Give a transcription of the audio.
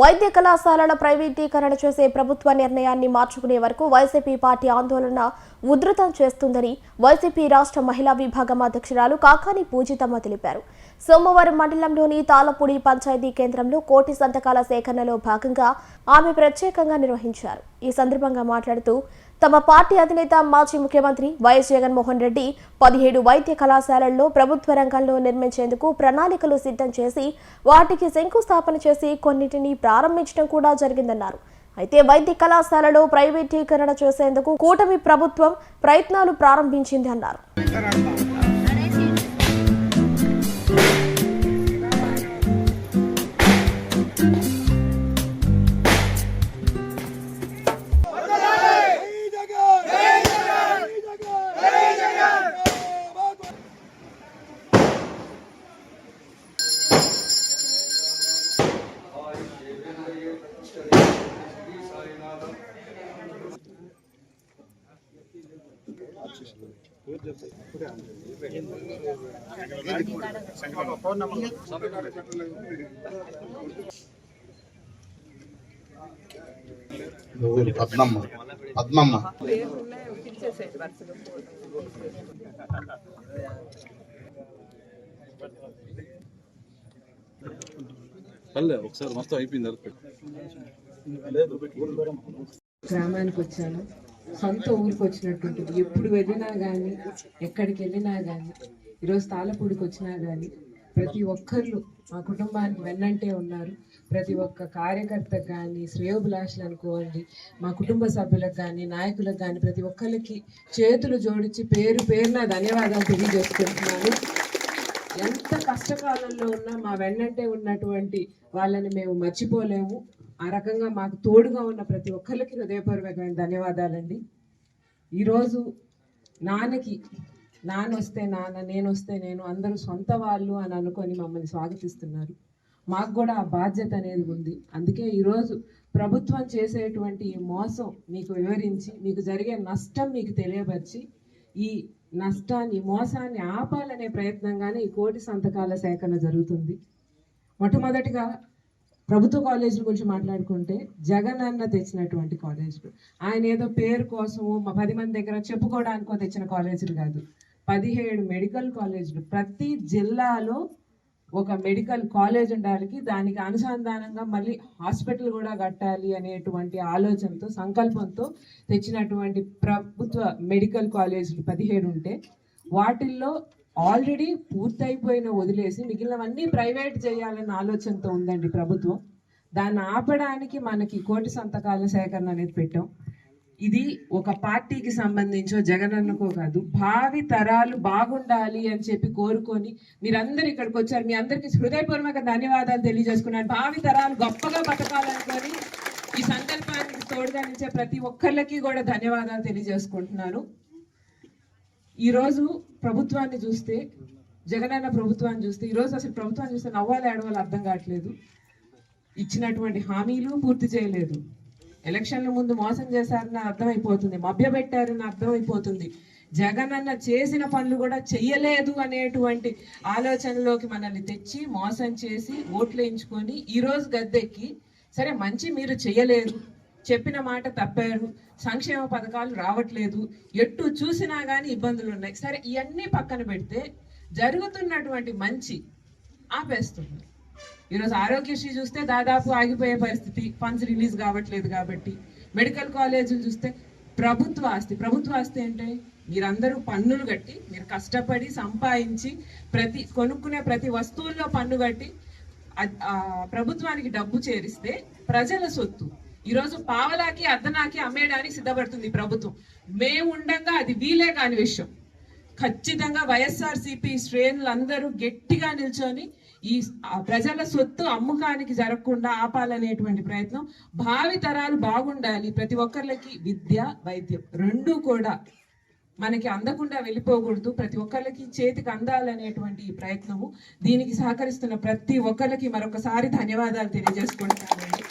వైద్య కళాశాలల ప్రైవేటీకరణ చేసే ప్రభుత్వ నిర్ణయాన్ని మార్చుకునే వరకు వైసీపీ పార్టీ ఆందోళన ఉధృతం చేస్తుందని వైసీపీ రాష్ట్ర మహిళా విభాగం అధ్యక్షురాలు కాకాని పూజితమ్మ తెలిపారు. సోమవారం మండలంలోని తాళపూడి పంచాయతీ కేంద్రంలో కోటి సంతకాల సేకరణలో భాగంగా ఆమె ప్రత్యేకంగా నిర్వహించారు. ఈ సందర్భంగా మాట్లాడుతూ తమ పార్టీ అధినేత మాజీ ముఖ్యమంత్రి వైఎస్ జగన్మోహన్ రెడ్డి పదిహేడు వైద్య కళాశాలల్లో ప్రభుత్వ రంగంలో నిర్మించేందుకు ప్రణాళికలు సిద్ధం చేసి వాటికి శంకుస్థాపన చేసి కొన్నిటిని ప్రారంభించడం కూడా జరిగిందన్నారు. అయితే వైద్య కళాశాలలో ప్రైవేటీకరణ చేసేందుకు కూటమి ప్రభుత్వం ప్రయత్నాలు ప్రారంభించింది అన్నారు. పద్మమ్మ. పద్మమ్మ. పల్లె ఒకసారి మొత్తం అయిపోయింది. గ్రామానికి వచ్చాను. సొంత ఊరికి వచ్చినట్టుంటుంది. ఎప్పుడు వెళ్ళినా కానీ ఎక్కడికి వెళ్ళినా కానీ ఈరోజు తాళపూడికి వచ్చినా కానీ ప్రతి ఒక్కళ్ళు మా కుటుంబానికి వెన్నంటే ఉన్నారు. ప్రతి ఒక్క కార్యకర్తకు కానీ శ్రేయోభిలాషులు అనుకోండి మా కుటుంబ సభ్యులకు కానీ నాయకులకు కానీ ప్రతి ఒక్కరికి చేతులు జోడించి పేరు పేరున ధన్యవాదాలు తెలియజేసుకుంటున్నాను. ఎంత కష్టకాలంలో ఉన్నా మా వెన్నంటే ఉన్నటువంటి వాళ్ళని మేము మర్చిపోలేము. ఆ రకంగా మాకు తోడుగా ఉన్న ప్రతి ఒక్కరికి హృదయపూర్వకమైన ధన్యవాదాలండి. ఈరోజు నాన్నకి నాన్న వస్తే నాన్న నేను వస్తే నేను అందరూ సొంత వాళ్ళు అని అనుకొని మమ్మల్ని స్వాగతిస్తున్నారు. మాకు కూడా ఆ బాధ్యత అనేది ఉంది. అందుకే ఈరోజు ప్రభుత్వం చేసేటువంటి ఈ మోసం మీకు వివరించి మీకు జరిగే నష్టం మీకు తెలియపరిచి ఈ నష్టాన్ని మోసాన్ని ఆపాలనే ప్రయత్నంగానే ఈ కోటి సంతకాల సేకరణ జరుగుతుంది. మొట్టమొదటిగా ప్రభుత్వ కాలేజీల గురించి మాట్లాడుకుంటే జగన్ అన్న తెచ్చినటువంటి కాలేజీలు. ఆయన ఏదో పేరు కోసము మా పది మంది దగ్గర చెప్పుకోవడానికో తెచ్చిన కాలేజీలు కాదు. పదిహేడు మెడికల్ కాలేజీలు. ప్రతి జిల్లాలో ఒక మెడికల్ కాలేజ్ ఉండాలి దానికి అనుసంధానంగా మళ్ళీ హాస్పిటల్ కూడా కట్టాలి అనేటువంటి ఆలోచనతో సంకల్పంతో తెచ్చినటువంటి ప్రభుత్వ మెడికల్ కాలేజీలు పదిహేడు ఉంటే వాటిల్లో ఆల్రెడీ పూర్తయిపోయిన వదిలేసి మిగిలినవన్నీ ప్రైవేట్ చేయాలన్న ఆలోచనతో ఉందండి ప్రభుత్వం. దాన్ని ఆపడానికి మనకి కోటి సంతకాల సేకరణ అనేది పెట్టాం. ఇది ఒక పార్టీకి సంబంధించో జగనన్నకో కాదు భావి తరాలు బాగుండాలి అని చెప్పి కోరుకొని మీరందరూ ఇక్కడికి వచ్చారు. మీ అందరికీ హృదయపూర్వక ధన్యవాదాలు తెలియజేసుకున్నాను. భావి తరాలు గొప్పగా బతకాలనుకొని ఈ సంకల్పానికి తోడుగా నిలిచే ప్రతి ఒక్కళ్ళకి కూడా ధన్యవాదాలు తెలియజేసుకుంటున్నాను. ఈరోజు ప్రభుత్వాన్ని చూస్తే జగనన్న ప్రభుత్వాన్ని చూస్తే ఈరోజు అసలు ప్రభుత్వాన్ని చూస్తే నవ్వాలి ఆడవాళ్ళు అర్థం కావట్లేదు. ఇచ్చినటువంటి హామీలు పూర్తి చేయలేదు. ఎలక్షన్ల ముందు మోసం చేశారని అర్థమైపోతుంది మభ్యపెట్టారని అర్థమైపోతుంది. జగనన్న చేసిన పనులు కూడా చెయ్యలేదు అనేటువంటి ఆలోచనలోకి మనల్ని తెచ్చి మోసం చేసి ఓట్లు వేయించుకొని ఈరోజు గద్దెక్కి సరే మంచి మీరు చెయ్యలేరు చెప్పిన మాట తప్పారు. సంక్షేమ పథకాలు రావట్లేదు. ఎటు చూసినా కానీ ఇబ్బందులు ఉన్నాయి. సరే ఇవన్నీ పక్కన పెడితే జరుగుతున్నటువంటి మంచి ఆపేస్తున్నారు. ఈరోజు ఆరోగ్యశ్రీ చూస్తే దాదాపు ఆగిపోయే పరిస్థితి. ఫండ్స్ రిలీజ్ కావట్లేదు కాబట్టి. మెడికల్ కాలేజీలు చూస్తే ప్రభుత్వ ఆస్తి. ప్రభుత్వ ఆస్తి ఏంటి మీరందరూ పన్నులు కట్టి మీరు కష్టపడి సంపాదించి ప్రతి కొనుక్కునే ప్రతి వస్తువుల్లో పన్ను కట్టి ప్రభుత్వానికి డబ్బు చేరిస్తే ప్రజల సొత్తు. ఈరోజు పావలాకి అర్ధనాకి అమ్మేయడానికి సిద్ధపడుతుంది ప్రభుత్వం. మేము ఉండంగా అది వీలే కాని విషయం. ఖచ్చితంగా వైఎస్ఆర్సీపీ శ్రేణులందరూ గట్టిగా నిల్చొని ఈ ప్రజల సొత్తు అమ్మకానికి జరగకుండా ఆపాలనేటువంటి ప్రయత్నం భావి తరాలు బాగుండాలి. ప్రతి ఒక్కరికి విద్య వైద్యం రెండూ కూడా మనకి అందకుండా వెళ్ళిపోకూడదు. ప్రతి ఒక్కరికి చేతికి అందాలనేటువంటి ఈ ప్రయత్నము. దీనికి సహకరిస్తున్న ప్రతి ఒక్కరికి మరొకసారి ధన్యవాదాలు తెలియజేసుకుంటున్నానండి.